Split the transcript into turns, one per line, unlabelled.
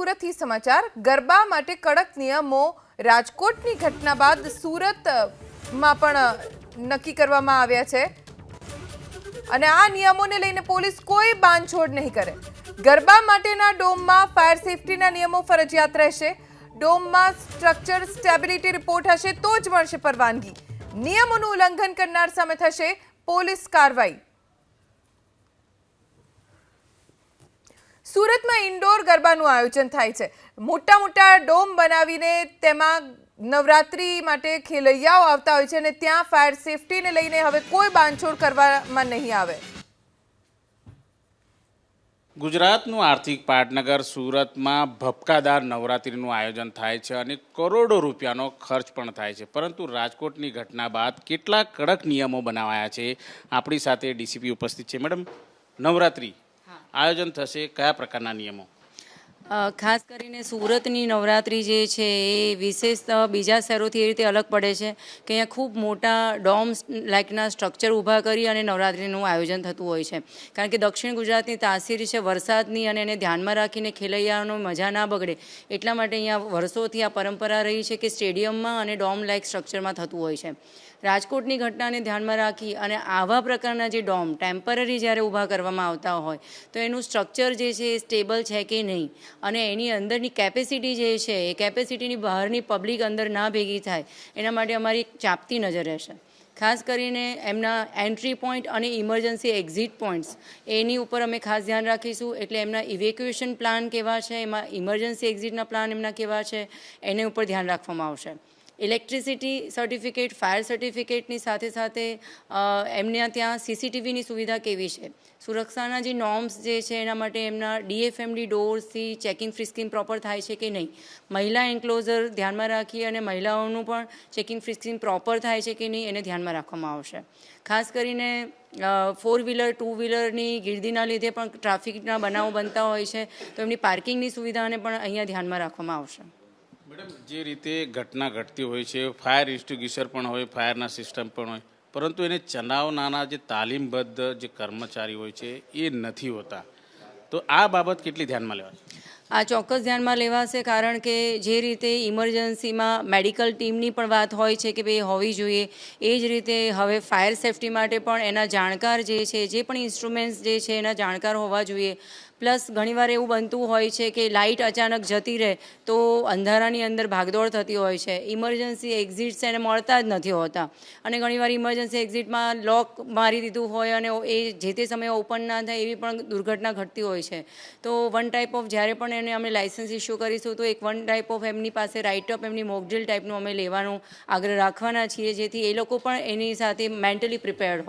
સુરતથી સમાચાર. ગરબા માટે કડક નિયમો. રાજકોટની ઘટના બાદ સુરતમાં પણ નક્કી કરવામાં આવ્યા છે. અને આ નિયમોને લઈને પોલીસ કોઈ બાંધછોડ નહીં કરે. ગરબા માટેના ડોમમાં ફાયર સેફટીના નિયમો ફરજિયાત રહેશે. ડોમમાં સ્ટ્રક્ચર સ્ટેબિલિટી રિપોર્ટ હશે તો જ મળશે પરવાનગી. નિયમોનું ઉલ્લંઘન કરનાર સામે થશે પોલીસ કાર્યવાહી. સુરતમાં ઇન્ડોર ગરબાનું આયોજન થાય છે. મોટા મોટા ડોમ બનાવીને તેમાં નવરાત્રી માટે ખેલૈયાઓ આવતા હોય છે અને ત્યાં ફાયર સેફટીને લઈને હવે કોઈ બાંધછોડ કરવામાં નહીં આવે.
ગુજરાતનું આર્થિક પાટનગર સુરતમાં ભપકાદાર નવરાત્રિનું આયોજન થાય છે અને કરોડો રૂપિયાનો ખર્ચ પણ થાય છે. પરંતુ રાજકોટની ઘટના બાદ કેટલા કડક નિયમો બનાવાયા છે? આપણી સાથે ડીસીપી ઉપસ્થિત છે. મેડમ, નવરાત્રિ આયોજન થશે? કયા પ્રકારના નિયમો?
ખાસ કરીને સુરતની નવરાત્રિ જે છે એ વિશેષ બીજા શહેરોથી એ રીતે અલગ પડે છે કે અહીંયા ખૂબ મોટા ડોમ્સ લાઇકના સ્ટ્રક્ચર ઊભા કરી અને નવરાત્રિનું આયોજન થતું હોય છે. કારણ કે દક્ષિણ ગુજરાતની તાસીર છે, વરસાદની અને એને ધ્યાનમાં રાખીને ખેલૈયાનો મજા ના બગડે એટલા માટે અહીંયા વર્ષોથી આ પરંપરા રહી છે કે સ્ટેડિયમમાં અને ડોમ લાઇક સ્ટ્રક્ચરમાં થતું હોય છે. રાજકોટની ઘટનાને ધ્યાનમાં રાખી અને આવા પ્રકારના જે ડોમ ટેમ્પરરી જ્યારે ઊભા કરવામાં આવતા હોય, તો એનું સ્ટ્રક્ચર જે છે એ સ્ટેબલ છે કે નહીં? અને એની અંદરની કેપેસિટી જે છે, એ કેપેસિટીની બહારની પબ્લિક અંદર ના ભેગી થાય, એના માટે અમારી ચાપતી નજર રહેશે. ખાસ કરીને એમના એન્ટ્રી પોઈન્ટ અને ઇમરજન્સી એક્ઝિટ પોઈન્ટ્સ, એની ઉપર અમે ખાસ ધ્યાન રાખીશું. એટલે એમના ઇવેક્યુએશન પ્લાન કેવા છે, એમાં ઇમરજન્સી એક્ઝિટના પ્લાન એમના કેવા છે, એને ઉપર ધ્યાન રાખવામાં આવશે. ઇલેક્ટ્રિસિટી સર્ટિફિકેટ, ફાયર સર્ટિફિકેટની સાથે સાથે એમને ત્યાં સીસીટીવીની સુવિધા કેવી છે? સુરક્ષાના જે નોર્મ્સ જે છે, એના માટે એમના ડીએફએમડી ડોર્સથી ચેકિંગ ફ્રિસ્કિંગ પ્રોપર થાય છે કે નહીં? મહિલા એન્ક્લોઝર ધ્યાનમાં રાખી અને મહિલાઓનું પણ ચેકિંગ ફ્રિસ્કિંગ પ્રોપર થાય છે કે નહીં, એને ધ્યાનમાં રાખવામાં આવશે. ખાસ કરીને ફોર વ્હીલર ટુ વ્હીલરની ગીર્દીના લીધે પણ ટ્રાફિકના બનાવો બનતા હોય છે, તો એમની પાર્કિંગની સુવિધાને પણ અહીંયા ધ્યાનમાં રાખવામાં આવશે.
મેડમ, જે રીતે ઘટના ઘટતી હોય છે, ફાયર ઇન્સ્ટિગ્યુશર પણ હોય, ફાયરના સિસ્ટમ પણ હોય, પરંતુ એને ચલાવનારા જે તાલીમબદ્ધ જે કર્મચારી હોય છે, એ નથી હોતા. તો આ બાબત કેટલી ધ્યાનમાં લેવાય
આ ચોક્કસ ધ્યાનમાં લેવાશે, કારણ કે જે રીતે ઇમરજન્સીમાં મેડિકલ ટીમની પણ વાત હોય છે કે ભાઈ હોવી જોઈએ, એ જ રીતે હવે ફાયર સેફટી માટે પણ એના જાણકાર જે છે, જે પણ ઇન્સ્ટ્રુમેન્ટ્સ જે છે, એના જાણકાર હોવા જોઈએ. પ્લસ ઘણીવાર એવું બનતું હોય છે કે લાઇટ અચાનક જતી રહે તો અંધારાની અંદર ભાગદોડ થતી હોય છે. ઇમરજન્સી એક્ઝિટ્સ એને મળતા જ નથી હોતા. અને ઘણીવાર ઇમરજન્સી એક્ઝિટમાં લોક મારી દીધું હોય અને એ જે તે સમયે ઓપન ના થાય એવી પણ દુર્ઘટના ઘટતી હોય છે. તો વન ટાઈપ ઓફ જ્યારે પણ એને અમે લાઇસન્સ ઇસ્યુ કરીશું તો એક વન ટાઈપ ઓફ એમની પાસે રાઇટ અપ એમની મોકડ્રીલ ટાઈપનું અમે લેવાનું આગ્રહ રાખવાના છીએ જેથી એ લોકો પણ એની સાથે મેન્ટલી પ્રિપેર્ડ હોય.